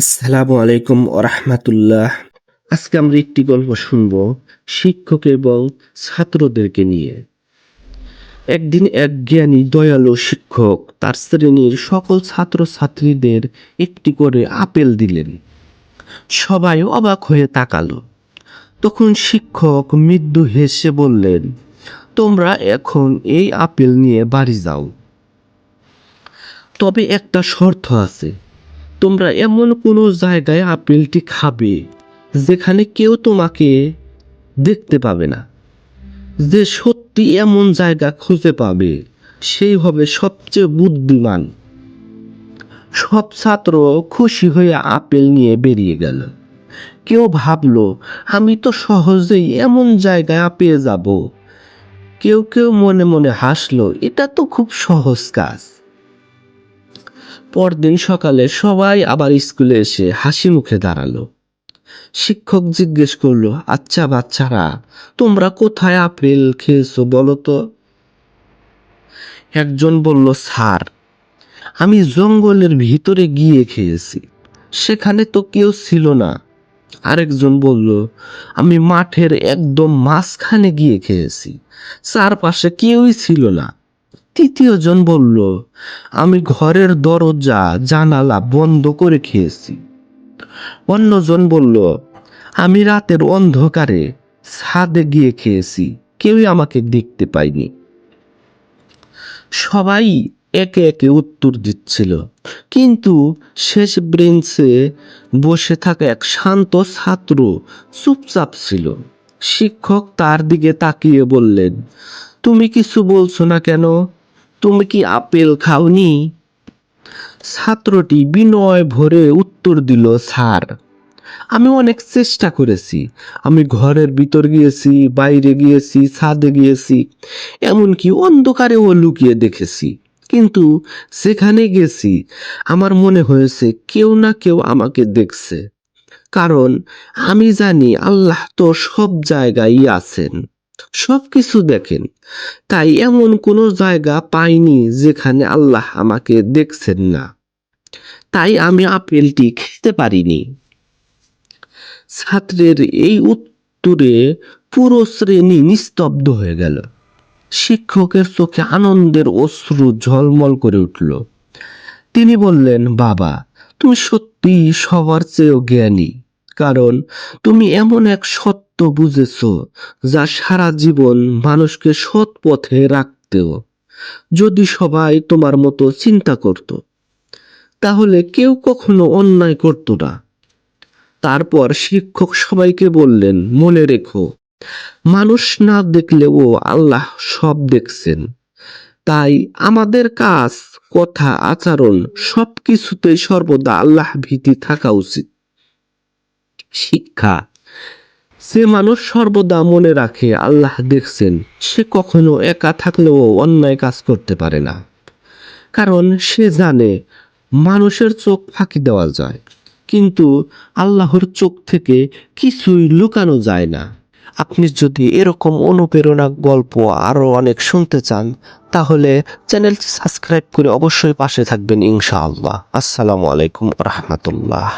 আসসালামু আলাইকুম ওরহমাতুল্লাহ আজকে আমরা একটি গল্প শুনব শিক্ষক এবং ছাত্রদেরকে নিয়ে। একদিন এক জ্ঞানী, দয়ালু শিক্ষক তার শ্রেণির সকল ছাত্র ছাত্রীদের একটি করে আপেল দিলেন। সবাই অবাক হয়ে তাকালো। তখন শিক্ষক মৃদু হেসে বললেন, তোমরা এখন এই আপেল নিয়ে বাড়ি যাও। তবে একটা শর্ত আছে। তোমরা এমন কোনো জায়গায় আপেলটি খাবে যেখানে কেউ তোমাকে দেখতে পাবে না। যে সত্যি এমন জায়গা খুঁজে পাবে, সেই হবে সবচেয়ে বুদ্ধিমান। সব ছাত্র খুশি হয়ে আপেল নিয়ে বেরিয়ে গেল। কেউ ভাবলো, আমি তো সহজেই এমন জায়গায় পেয়ে যাব। কেউ কেউ মনে মনে হাসলো, এটা তো খুব সহজ কাজ। পরদিন সকালে সবাই আবার স্কুলে এসে হাসি মুখে দাঁড়াল। শিক্ষক জিজ্ঞেস করল আচ্ছা বাচ্চারা, তোমরা কোথায় আপেল খেয়েছো বলো তো? একজন বলল, স্যার, আমি জঙ্গলের ভিতরে গিয়ে খেয়েছি, সেখানে তো কেউ ছিল না। আরেকজন বলল, আমি মাঠের একদম মাঝখানে গিয়ে খেয়েছি, চারপাশে কেউই ছিল না। তৃতীয় জন বলল, আমি ঘরের দরজা, জানালা বন্ধ করে খেয়েছি। অন্যজন বলল, আমি রাতের অন্ধকারে ছাদে গিয়ে খেয়েছি, কেউই আমাকে দেখতে পায়নি। সবাই একে একে উত্তর দিচ্ছিল, কিন্তু শেষ ব্রেঞ্চে বসে থাকা এক শান্ত ছাত্র চুপচাপ ছিল। শিক্ষক তার দিকে তাকিয়ে বললেন, তুমি কিছু বলছো না কেন? তুমি কি আপেল খাওনি? ছাত্রটি বিনয় ভরে উত্তর দিল, স্যার, আমি অনেক চেষ্টা করেছি। আমি ঘরের ভিতর গিয়েছি, বাইরে গিয়েছি, ছাদে গিয়েছি, এমনকি অন্ধকারেও লুকিয়ে দেখেছি। কিন্তু সেখানে গেছি। আমার মনে হয়েছে কেউ না কেউ আমাকে দেখছে। কারণ আমি জানি আল্লাহ তো সব জায়গায় আছেন। সব কিছু দেখেন। তাই এমন কোনো জায়গা পাইনি যেখানে আল্লাহ আমাকে দেখছেন না। তাই আমি আপেলটি খেতে পারিনি। ছাত্রের এই উত্তরে পুরো শ্রেণি নিস্তব্ধ হয়ে গেল। শিক্ষকের চোখে আনন্দের অশ্রু ঝলমল করে উঠল। তিনি বললেন, বাবা, তুমি সত্যি সবার চেয়েও জ্ঞানী। কারণ তুমি এমন এক সত্য বুঝেছ যা সারা জীবন মানুষকে সৎ পথে রাখতেও, যদি সবাই তোমার মতো চিন্তা করত, তাহলে কেউ কখনো অন্যায় করত না। তারপর শিক্ষক সবাইকে বললেন, মনে রেখো, মানুষ না দেখলেও আল্লাহ সব দেখছেন। তাই আমাদের কাজ, কথা, আচরণ সব কিছুতেই সর্বদা আল্লাহ ভীতি থাকা উচিত। শিক্ষা। সে মানুষ সর্বদা মনে রাখে, আল্লাহ দেখছেন, সে কখনো একা থাকলেও অন্যায় কাজ করতে পারে না। কারণ সে জানে, মানুষের চোখ ফাঁকি দেওয়া যায়, কিন্তু আল্লাহর চোখ থেকে কিছুই লুকানো যায় না। আপনি যদি এরকম অনুপ্রেরণা গল্প আরও অনেক শুনতে চান, তাহলে চ্যানেলটি সাবস্ক্রাইব করে অবশ্যই পাশে থাকবেন ইনশাআল্লাহ। আসসালামু আলাইকুম রহমতুল্লাহ।